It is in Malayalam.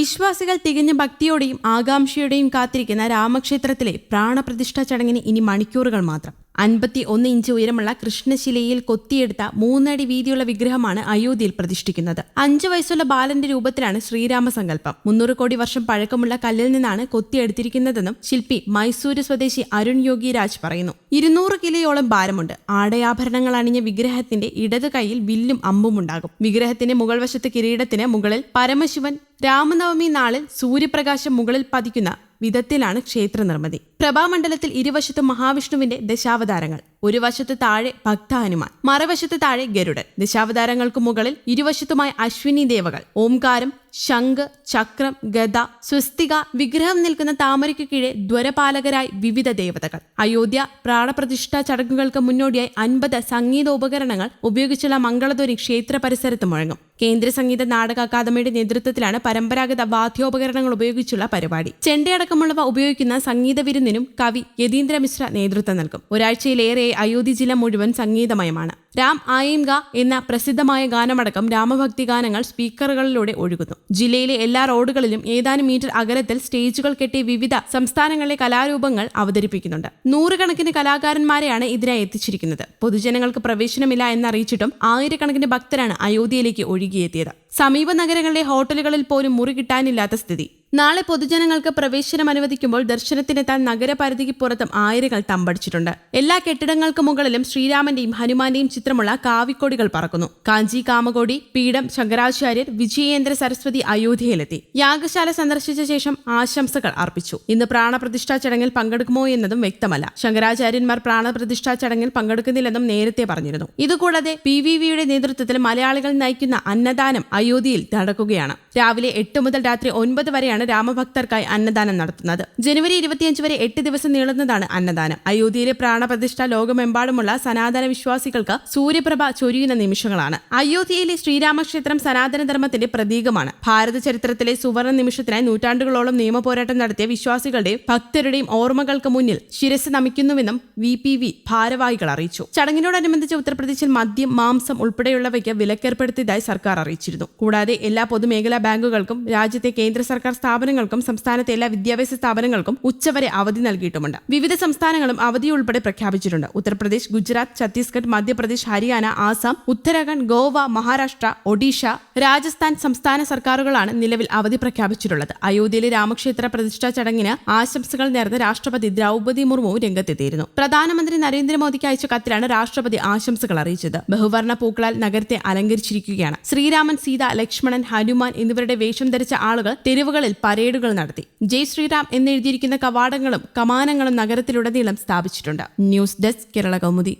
വിശ്വാസികൾ തികഞ്ഞ ഭക്തിയോടെയും ആകാംക്ഷയോടെയും കാത്തിരിക്കുന്ന രാമക്ഷേത്രത്തിലെ പ്രാണപ്രതിഷ്ഠാ ചടങ്ങിന് ഇനി മണിക്കൂറുകൾ മാത്രം. അൻപത്തി ഒന്ന് ഇഞ്ച് ഉയരമുള്ള കൃഷ്ണശിലയിൽ കൊത്തിയെടുത്ത മൂന്നടി വീതിയുള്ള വിഗ്രഹമാണ് അയോധ്യയിൽ പ്രതിഷ്ഠിക്കുന്നത്. അഞ്ചു വയസ്സുള്ള ബാലന്റെ രൂപത്തിലാണ് ശ്രീരാമ ശ്രീരാമസങ്കല്പം മുന്നൂറ് കോടി വർഷം പഴക്കമുള്ള കല്ലിൽ നിന്നാണ് കൊത്തിയെടുത്തിരിക്കുന്നതെന്നും ശില്പി മൈസൂര് സ്വദേശി അരുൺ യോഗി രാജ് പറയുന്നു. ഇരുന്നൂറ് കിലോയോളം ഭാരമുണ്ട്. ആടയാഭരണങ്ങൾ അണിഞ്ഞ വിഗ്രഹത്തിന്റെ ഇടത് കൈയിൽ വില്ലും അമ്പും ഉണ്ടാകും. വിഗ്രഹത്തിന്റെ മുകൾ വശത്ത് കിരീടത്തിന് മുകളിൽ പരമശിവൻ രാമനവമി നാളിൽ സൂര്യപ്രകാശം മുകളിൽ പതിക്കുന്ന വിധത്തിലാണ് ക്ഷേത്ര നിർമ്മിതി പ്രഭാമണ്ഡലത്തിൽ ഇരുവശത്തും മഹാവിഷ്ണുവിന്റെ ദശാവതാരങ്ങൾ. ഒരു വശത്ത് താഴെ ഭക്ത ഹനുമാൻ മറുവശത്ത് താഴെ ഗരുഡൻ. ദശാവതാരങ്ങൾക്ക് മുകളിൽ ഇരുവശത്തുമായി അശ്വിനി ദേവകൾ. ഓംകാരം ശംഖ് ചക്രം ഗദ സ്വസ്തിക വിഗ്രഹം നിൽക്കുന്ന താമരയ്ക്ക് കീഴെ ദ്വരപാലകരായി വിവിധ ദേവതകൾ. അയോധ്യ പ്രാണപ്രതിഷ്ഠാ ചടങ്ങുകൾക്ക് മുന്നോടിയായി അൻപത് സംഗീതോപകരണങ്ങൾ ഉപയോഗിച്ചുള്ള മംഗളധ്വനി ക്ഷേത്ര പരിസരത്ത് മുഴങ്ങും. കേന്ദ്ര സംഗീത നാടക അക്കാദമിയുടെ നേതൃത്വത്തിലാണ് പരമ്പരാഗത വാദ്യോപകരണങ്ങൾ ഉപയോഗിച്ചുള്ള പരിപാടി. ചെണ്ടയടക്കമുള്ളവ ഉപയോഗിക്കുന്ന സംഗീത വിരുന്നിനും കവി യതീന്ദ്ര മിശ്ര നേതൃത്വം നൽകും. ഒരാഴ്ചയിലേറെ അയോധ്യ ജില്ല മുഴുവൻ സംഗീതമയമാണ്. രാം ആയിംഗ എന്ന പ്രസിദ്ധമായ ഗാനമടക്കം രാമഭക്തി ഗാനങ്ങൾ സ്പീക്കറുകളിലൂടെ ഒഴുകുന്നു. ജില്ലയിലെ എല്ലാ റോഡുകളിലും ഏതാനും മീറ്റർ അകലത്തിൽ സ്റ്റേജുകൾ കെട്ടി വിവിധ സംസ്ഥാനങ്ങളിലെ കലാരൂപങ്ങൾ അവതരിപ്പിക്കുന്നുണ്ട്. നൂറുകണക്കിന് കലാകാരന്മാരെയാണ് ഇതിനായി എത്തിച്ചിരിക്കുന്നത്. പൊതുജനങ്ങൾക്ക് പ്രവേശനമില്ല എന്നറിയിച്ചിട്ടും ആയിരക്കണക്കിന് ഭക്തരാണ് അയോധ്യയിലേക്ക് ഒഴുകിയെത്തിയത്. സമീപ നഗരങ്ങളിലെ ഹോട്ടലുകളിൽ പോലും മുറി കിട്ടാനില്ലാത്ത സ്ഥിതി. നാളെ പൊതുജനങ്ങൾക്ക് പ്രവേശനം അനുവദിക്കുമ്പോൾ ദർശനത്തിനെത്താൻ നഗരപരിധിക്ക് പുറത്തും ആയിരങ്ങൾ തമ്പടിച്ചിട്ടുണ്ട്. എല്ലാ കെട്ടിടങ്ങൾക്ക് മുകളിലും ശ്രീരാമന്റെയും ഹനുമാന്റെയും ചിത്രമുള്ള കാവിക്കൊടികൾ പറക്കുന്നു. കാഞ്ചി കാമകോടി പീഠം ശങ്കരാചാര്യർ വിജയേന്ദ്ര സരസ്വതി അയോധ്യയിലെത്തി. യാഗശാല സന്ദർശിച്ച ശേഷം ആശംസകൾ അർപ്പിച്ചു. ഇന്ന് പ്രാണപ്രതിഷ്ഠാ ചടങ്ങിൽ പങ്കെടുക്കുമോ എന്നതും വ്യക്തമല്ല. ശങ്കരാചാര്യന്മാർ പ്രാണപ്രതിഷ്ഠാ ചടങ്ങിൽ പങ്കെടുക്കുന്നില്ലെന്നും നേരത്തെ പറഞ്ഞിരുന്നു. ഇതുകൂടാതെ പി വി വിയുടെ നേതൃത്വത്തിൽ മലയാളികൾ നയിക്കുന്ന അന്നദാനം അയോധ്യയിൽ നടക്കുകയാണ്. രാവിലെ എട്ട് മുതൽ രാത്രി ഒൻപത് വരെയാണ് രാമഭക്തർക്കായി അന്നദാനം നടത്തുന്നത്. ജനുവരി ഇരുപത്തിയഞ്ച് വരെ എട്ട് ദിവസം നീളുന്നതാണ് അന്നദാനം. അയോധ്യയിലെ പ്രാണപ്രതിഷ്ഠ ലോകമെമ്പാടുമുള്ള സനാതന വിശ്വാസികൾക്ക് സൂര്യപ്രഭ ചൊരിയുന്ന നിമിഷങ്ങളാണ്. അയോധ്യയിലെ ശ്രീരാമക്ഷേത്രം സനാതന ധർമ്മത്തിന്റെ പ്രതീകമാണ്. ഭാരത ചരിത്രത്തിലെ സുവർണ നിമിഷത്തിനായി നൂറ്റാണ്ടുകളോളം നിയമപോരാട്ടം നടത്തിയ വിശ്വാസികളുടെയും ഭക്തരുടെയും ഓർമ്മകൾക്ക് മുന്നിൽ ശിരസ് നമിക്കുന്നുവെന്നും വി പി വി ഭാരവാഹികൾ അറിയിച്ചു. ചടങ്ങിനോടനുബന്ധിച്ച് ഉത്തർപ്രദേശിൽ മദ്യം മാംസം ഉൾപ്പെടെയുള്ളവയ്ക്ക് വിലക്കേർപ്പെടുത്തിയതായി സർക്കാർ അറിയിച്ചിരുന്നു. കൂടാതെ എല്ലാ പൊതുമേഖലാ ബാങ്കുകൾക്കും രാജ്യത്തെ കേന്ദ്ര സർക്കാർ സ്ഥാപനങ്ങൾക്കും സംസ്ഥാനത്തെ എല്ലാ വിദ്യാഭ്യാസ സ്ഥാപനങ്ങൾക്കും ഉച്ചവരെ അവധി നൽകിയിട്ടുമുണ്ട്. വിവിധ സംസ്ഥാനങ്ങളും അവധി ഉൾപ്പെടെ പ്രഖ്യാപിച്ചിട്ടുണ്ട്. ഉത്തർപ്രദേശ് ഗുജറാത്ത് ഛത്തീസ്ഗഡ് മധ്യപ്രദേശ് ഹരിയാന ആസാം ഉത്തരാഖണ്ഡ് ഗോവ മഹാരാഷ്ട്ര ഒഡീഷ രാജസ്ഥാൻ സംസ്ഥാന സർക്കാരുകളാണ് നിലവിൽ അവധി പ്രഖ്യാപിച്ചിട്ടുള്ളത്. അയോധ്യയിലെ രാമക്ഷേത്ര പ്രതിഷ്ഠാ ചടങ്ങിന് ആശംസകൾ നേർന്ന് രാഷ്ട്രപതി ദ്രൗപദി മുർമു രംഗത്തെത്തിയിരുന്നു. പ്രധാനമന്ത്രി നരേന്ദ്രമോദിക്ക് അയച്ച കത്തിലാണ് രാഷ്ട്രപതി ആശംസകൾ അറിയിച്ചത്. ബഹുവർണ പൂക്കളാൽ നഗരത്തെ അലങ്കരിച്ചിരിക്കുകയാണ്. ശ്രീരാമൻ സീത ലക്ഷ്മണൻ ഹനുമാൻ എന്നിവരുടെ വേഷം ധരിച്ച ആളുകൾ തെരുവുകളിൽ പരേഡുകൾ നടത്തി. ജയ് ശ്രീറാം എന്നെഴുതിയിരിക്കുന്ന കവാടങ്ങളും കമാനങ്ങളും നഗരത്തിലുടനീളം സ്ഥാപിച്ചിട്ടുണ്ട്. News desk Kerala Kaumudi.